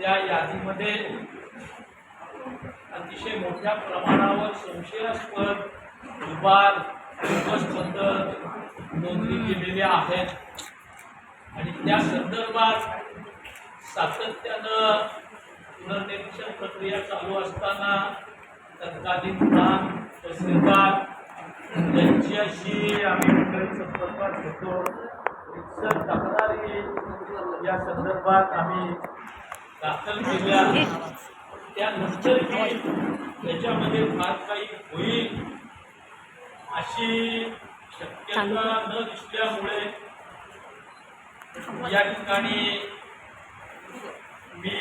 त्या यादीमध्ये अतिशय मोठ्या प्रमाणावर संशयास्पद दुबार बोगस पद्धत नोंदणी केलेल्या आहेत. आणि त्या संदर्भात सातत्यानं पुनर्निरीक्षण प्रक्रिया चालू असताना तत्कालीन प्रधान तहसीलदार यांच्याशी आम्ही संदर्भात घेतो. तक्रारी या संदर्भात आम्ही दाखल केल्या त्यानंतर त्याच्यामध्ये फार काही होईल अशी शक्यता न दिसल्यामुळे या ठिकाणी मी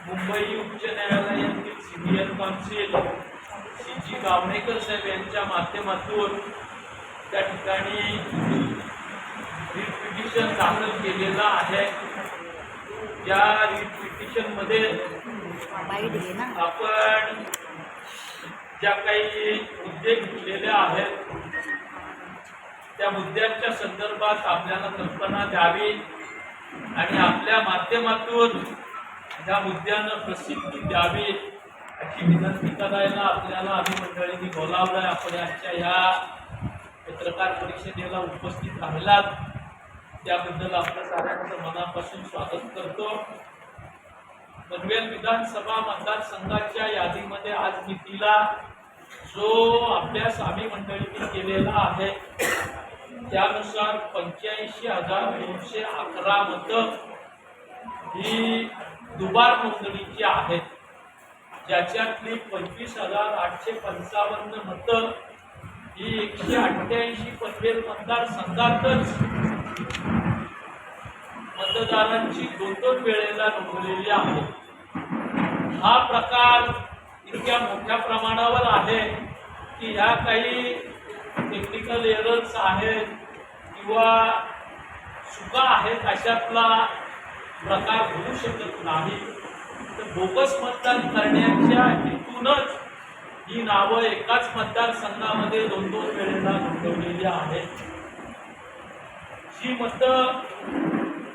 मुंबई उच्च न्यायालयातील senior counsel C G Gavnekar साहेब यांच्या माध्यमातून त्या ठिकाणी रिट पिटिशन दाखल केलेलं आहे या रिट पिटिशनमध्ये आपण ज्या काही मुद्दे घेतलेले आहेत त्या मुद्द्यांच्या संदर्भात आपल्याला कल्पना द्यावी आणि आपल्या माध्यमातून त्या मुद्द्यांना प्रसिद्धी द्यावी अशी विनंती करायला आपल्याला आम्ही मंडळींनी बोलावलंय. आपण आजच्या ह्या पत्रकार परिषदेला उपस्थित राहिलात. त्याबद्दल आपल्या साऱ्यांचं मनापासून स्वागत करतो. पनवेल विधानसभा मतदारसंघाच्या यादीमध्ये आज मितीला जो अभ्यास आम्ही मंडळींनी केलेला आहे त्यानुसार पंच्याऐंशी हजार दोनशे अकरा मतं ही दुबार नोंदणीची आहेत. ज्याच्यातली पंचवीस हजार आठशे पंचावन्न मतं ही एकशे अठ्ठ्याऐंशी पनवेल मतदारसंघातच मतदारांची दोन दोन वेळेला नोंदलेली आहे. हा प्रकार इतक्या मोठ्या प्रमाणावर आहे की ह्या काही टेक्निकल एरर्स आहेत किंवा चुका आहेत अशातला प्रकार होऊ शकत नाही. तर बोगस मतदान करण्याच्या हेतूनच ही नावं एकाच मतदारसंघामध्ये दोन दोन वेळेला नोंदवलेली आहेत. जी मतं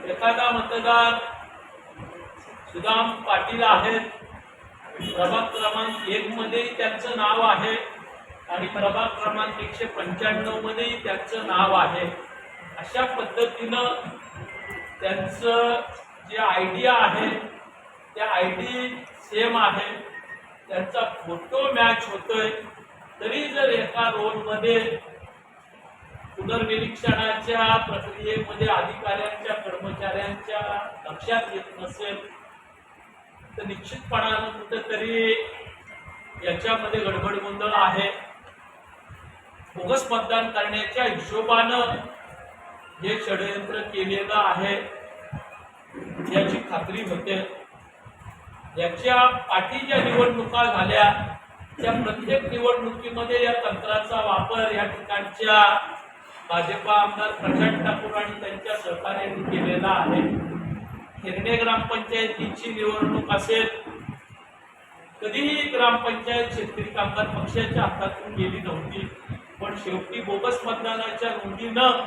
एखादा मतदार सुदाम पाटील आहेत. प्रभाग क्रमांक एक मध्ये त्यांचं नाव आहे आणि प्रभाग क्रमांक एकशे पंच्याण्णव मध्येही त्यांचं नाव आहे. अशा पद्धतीनं त्यांचं जे आयडिया आहे त्या आयडी सेम आहे. त्यांचा फोटो मॅच होतोय. तरी जर एका रोलमध्ये पुनर्निरीक्षणाच्या प्रक्रियेमध्ये अधिकाऱ्यांच्या कर्मचाऱ्यांच्या लक्षात येत नसेल तर निश्चितपणानं कुठेतरी याच्यामध्ये गडबड गोंधळ आहे. बोगस मतदान करण्याच्या हिशोबानं हे षडयंत्र केलेलं आहे याची खात्री होते. याच्या पाठी ज्या निवडणुका झाल्या त्या प्रत्येक निवडणुकीमध्ये या तंत्राचा वापर या ठिकाणच्या भाजपा आमदार प्रशांत ठाकूर आणि त्यांच्या सहकार्याने केलेला आहे. हिरणे ग्रामपंचायतीची निवडणूक असेल कधीही ग्रामपंचायत शेतकरी कामगार पक्षाच्या हातातून गेली नव्हती. पण शेवटी बोगस मतदानाच्या नोंदीनं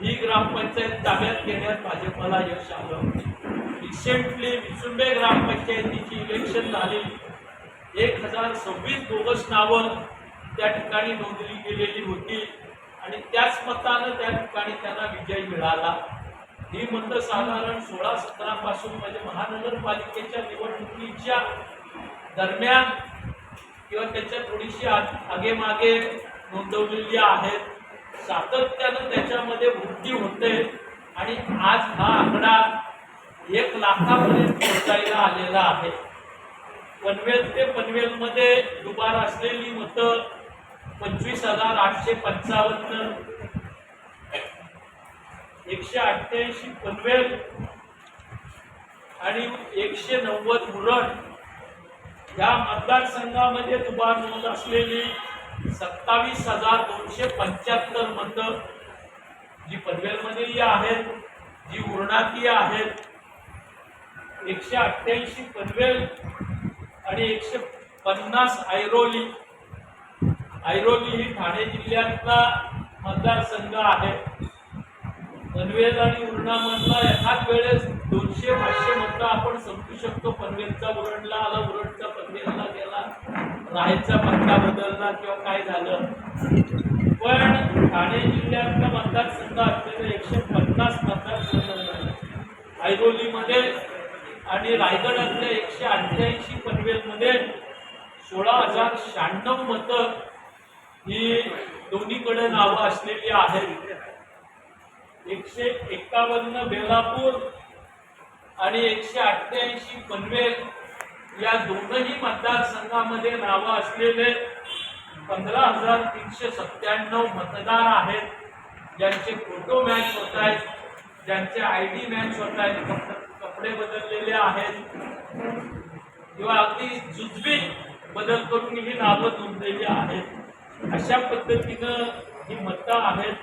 ही ग्रामपंचायत ताब्यात घेण्यात भाजपला यश आलं. रिसेंटली विसुंबे ग्रामपंचायतीची इलेक्शन झाली. एक हजार सव्वीस बोगस नावं त्या ठिकाणी नोंदली गेलेली होती आणि त्याच मतानं त्या ठिकाणी त्यांना विजय मिळाला. ही मतं साधारण सोळा सतरा पासून म्हणजे महानगरपालिकेच्या निवडणुकीच्या दरम्यान किंवा त्याच्या थोडीशी आगे मागे नोंदवलेली आहेत. सातत्यानं त्याच्यामध्ये वृद्धी होते आणि आज हा आकडा एक लाखापर्यंत पोहोचायला आलेला आहे. पनवेल ते पनवेलमध्ये दुबार असलेली मतं पंचवीस हजार आठशे पंचावन्न. एकशे अठ्ठ्याऐंशी पनवेल. आणि एकशे नव्वद मुरण या मतदारसंघामध्ये दुबार नोंद असलेली सत्तावीस हजार दोनशे पंच्याहत्तर मतं जी पनवेलमध्येही आहेत जी उरणातही आहेत. एकशे अठ्ठ्याऐंशी पनवेल आणि एकशे पन्नास ऐरोली. ऐरोली ही ठाणे जिल्ह्यातला मतदारसंघ आहे. पनवेल आणि उरणामधला एकाच वेळेस दोनशे पाचशे मतं आपण संपू शकतो. पनवेलचा उरणला आला उरणचा पनवेलला गेला राहायचा पत्ता बदलला किंवा काय झालं. पण ठाणे जिल्ह्यातला मतदारसंघ असलेले एकशे पन्नास मतदारसंघ ऐरोलीमध्ये आणि रायगडातल्या एकशे अठ्ठ्याऐंशी पनवेलमध्ये सोळा हजार शहाण्णव मतं ही दोन्हीकडे नावं असलेली आहेत. एकशे एकावन्न बेलापूर आणि एकशे अठ्ठ्याऐंशी पनवेल या दोनही मतदारसंघामध्ये नावं असलेले पंधरा हजार तीनशे सत्त्याण्णव मतदार आहेत. ज्यांचे फोटो मॅच होत आहेत ज्यांचे आय डी मॅच होत आहेत कप- कपडे बदललेले आहेत. किंवा अगदी जुजबी बदल करून ही नावं नोंदलेली आहेत. अशा पद्धतीनं ही मतं आहेत.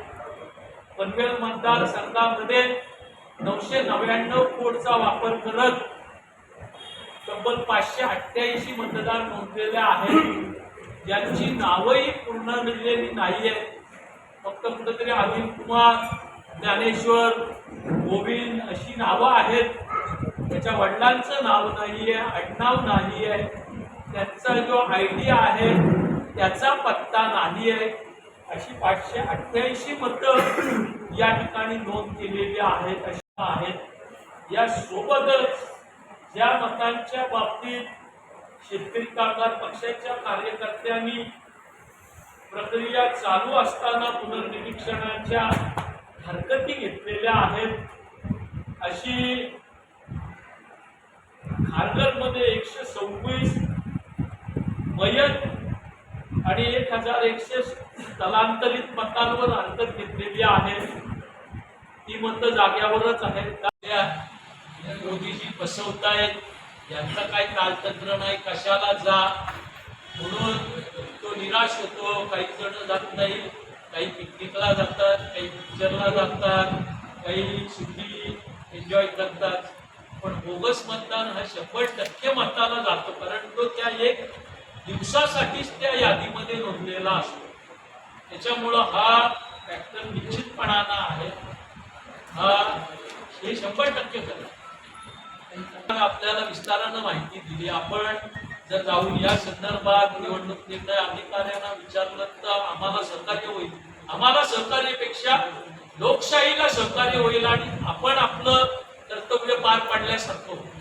पनवेल मतदारसंघामध्ये नऊशे नव्याण्णव कोडचा वापर करत तब्बल पाचशे अठ्ठ्याऐंशी मतदार नोंदलेले आहेत. ज्यांची नावंही पूर्ण मिळलेली नाही आहेत फक्त कुठंतरी अनिल कुमार ज्ञानेश्वर गोविंद अशी नावं आहेत. त्याच्या वडिलांचं नाव नाही आहे आडनाव नाही आहे त्यांचा जो आय डी आहे त्याचा पत्ता नाही आहे. अशी पाचशे अठ्ठ्याऐंशी मतं या ठिकाणी नोंद केलेली आहेत अशी आहेत. या सोबतच मतांच्या बाबतीत शेतकरी कामगार पक्षाच्या कार्यकर्त्यांनी प्रक्रिया चालू असताना पुनर्निरीक्षणाच्या हरकती घेतलेल्या आहेत. अशी खारघरमध्ये एकशे सव्वीस मयत आणि एक हजार एकशे स्थलांतरित मतांवर हरकत घेतलेली आहे. ती मतं जाग्यावरच आहेत. त्या मोदीजी फसवतायत यांचं काही कालतंत्र नाही. कशाला जा? म्हणून तो निराश होतो. काही जण जात नाही. काही पिकनिकला जातात. काही पिक्चरला जातात. काही सुट्टी एन्जॉय करतात. पण बोगस मतदान हा शंभर टक्के मताला जातो. कारण तो त्या एक दिवसासाठीच त्या यादीमध्ये नोंदलेला असतो. त्याच्यामुळं हा फॅक्टर निश्चितपणानं आहे. हा हे शंभर टक्के खरं आपल्याला विस्तारानं माहिती दिली. आपण जर जाऊन या संदर्भात निवडणूक निर्णय अधिकाऱ्यांना विचारलं तर आम्हाला सहकार्य होईल. आम्हाला सहकार्यपेक्षा लोकशाहीला सहकार्य होईल आणि आपण आपलं कर्तव्य पार पाडल्यासारखं होईल.